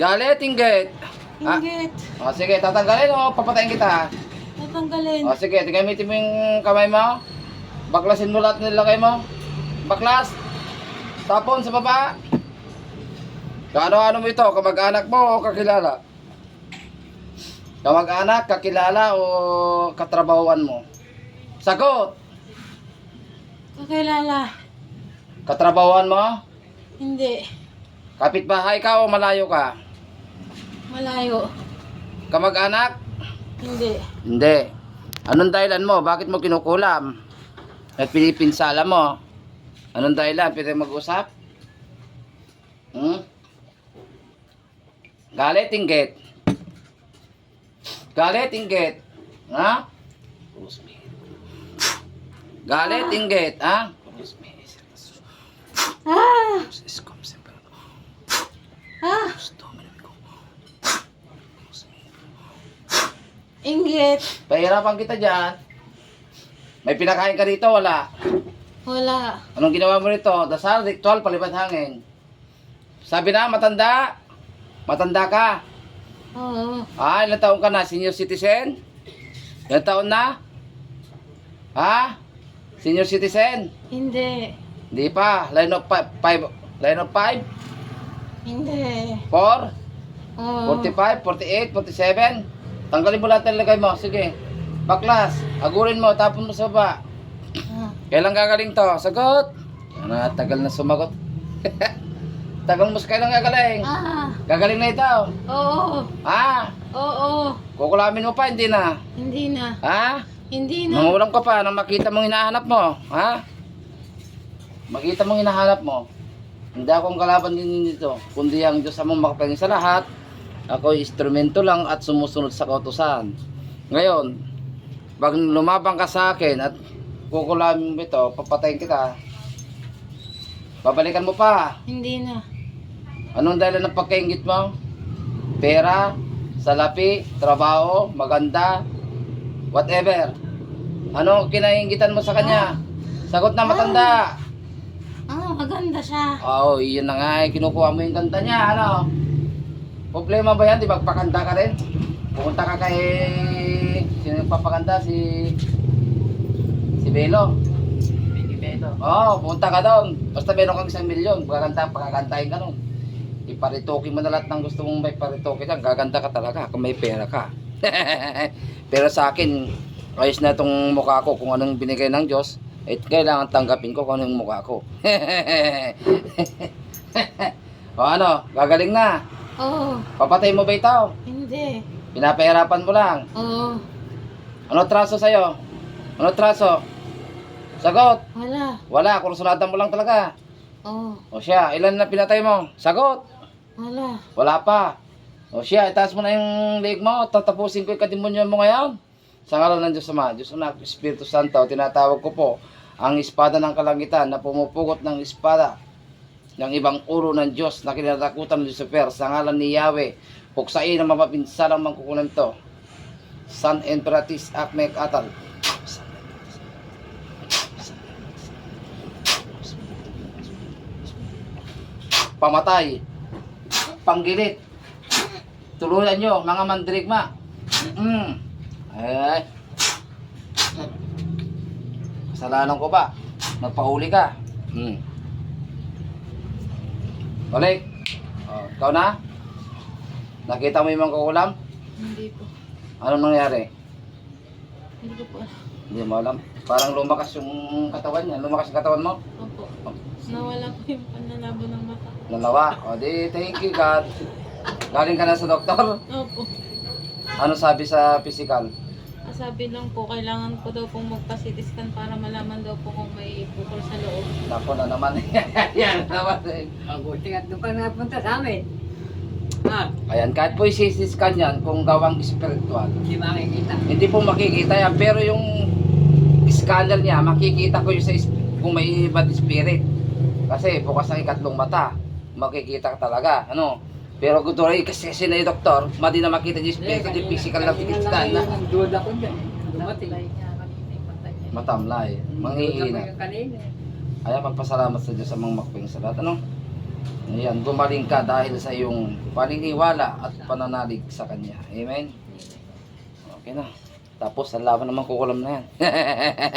Galit, inggit. Ah, Inggit. o sige, tatanggalin o papatayin kita. Tatanggalin. O sige, gamitin mo yung kamay mo. Baklasin mo lahat ng lagay mo. Baklas. Tapon sa baba. Kaano-ano mo ito? Kamag-anak mo o kakilala? Kamag-anak, kakilala o katrabahuan mo? Sagot! Kakilala. Katrabahuan mo? Hindi. Kapitbahay ka o malayo ka? Malayo. Kamag-anak? Hindi. Hindi. Anong dahilan mo? Bakit mo kinukulam? At pinipinsala mo? Anong dahilan? Pwede mag-usap? Hmm? Galit, inggit. Galit, inggit. Ha? Galit, inggit. Ha? Ah! Ah! Inggit. Pahirapan kita dyan. May pinakain ka dito, wala. Wala. Anong ginawa mo nito? Dasal, ritual, palipad hangin. Sabi na, matanda. Matanda ka. Oo. Ah, ilang taon ka na? Senior citizen? Ilang taon na? Ha? Senior citizen? Hindi. Hindi pa. Line of 5. Line of 5? Hindi. 4? Oo. 45? 48? 47? Tanggalin mo lahat ng lagay mo. Sige. Baklas. Agurin mo. Tapon mo sa baba. Kailan gagaling to? Sagot. Ano, tagal na sumagot. tagal mo sa kailan gagaling? Ah. Gagaling na ito. Oo. Ha? Oo. Kukulamin mo pa, hindi na. Hindi na. Ha? Hindi na. Nangulam ka pa nang makita mong hinahanap mo. Ha? Makita mong hinahanap mo. Hindi akong kalaban din dito. Kundi ang Diyos among makapaling sa lahat. Ako instrumento lang at sumusunod sa kautusan. Ngayon, pag lumabang ka sa akin at kukulamin mo ito, papatayin kita. Babalikan mo pa. Hindi na. Anong dahilan ng pagkaingit mo? Pera, salapi, trabaho, maganda, whatever. Ano kinaingitan mo sa kanya? Sagot na matanda. Ah, maganda siya. Oo, oh, yun na nga eh. Kinukuha mo yung ganda niya, ano? Problema ba yan? Di magpakanda ka rin? Pupunta ka kay... Sino yung papakanda? Si... Si Belo. Oo, oh, pumunta ka doon. Basta meron kang isang milyon, gaganda, pakakantahin ka nun. Iparitoke mo na lahat ng gusto mong may paritoke ka. Gaganda ka talaga kung may pera ka. Pero sa akin, ayos na itong mukha ko kung anong binigay ng Diyos. Eh, kailangan tanggapin ko kung anong mukha ko. o ano, gagaling na. Oo. Papatay mo ba ito? Hindi. Pinapahirapan mo lang. Oo. Ano traso sa'yo? Ano traso? Sagot. Wala. Wala, kursulatan mo lang talaga. Oo. O siya, ilan na pinatay mo? Sagot. Wala. Wala pa. O siya, itaas mo na yung leg mo. Tatapusin ko yung kadimonyo mo ngayon. Sa ngalan ng Diyos Ama, Diyos Anak, Espiritu Santo, tinatawag ko po ang espada ng kalangitan na pumupugot ng espada ng ibang uro ng Diyos na kinatakutan Lucifer sa ngalan ni Yahweh. Puksain ang mapapinsalang mangkukunan to. San Emperatis Akmek Atal. Pamatay. Panggilit. Tuluyan nyo, mga mandirigma. Mm. Ay. Kasalanan ko ba? Nagpahuli ka. Mm. Balik. Oh, ikaw na? Nakita mo yung mga kukulam? Hindi po. Anong nangyari? Hindi ko po. alam. Hindi mo alam. Parang lumakas yung katawan niya. Lumakas yung katawan mo. Opo. Nawala po yung panlalabo ng mata. Nalawa. O di, thank you God. Galing ka na sa doktor. Opo. Ano sabi sa physical? Ah, Sabi lang po, kailangan ko daw pong magpa-CT scan para malaman daw po kung may bukol sa loob. Nako na naman. Yan naman. Mabuti at doon pa napunta sa amin. Ha? Ayan, kahit po isisiscan yan kung gawang spiritual. Hindi makikita. Hindi po makikita yan, pero yung scanner niya, makikita ko yung sa kung may bad spirit. Kasi bukas ang ikatlong mata, makikita ka talaga. Ano? Pero gusto rin kasi kasi na yung doktor, madi na makita yung spirit, yung physical Kanina tikitan na. yung duda ko dyan. Dumating. Niya niya. Matamlay, kanina. Kaya magpasalamat sa Diyos sa mga makping salat. Ano? Ayan, gumaling ka dahil sa iyong paniniwala at pananalig sa Kanya. Amen? Okay na. Tapos, ang laban naman kukulam na yan.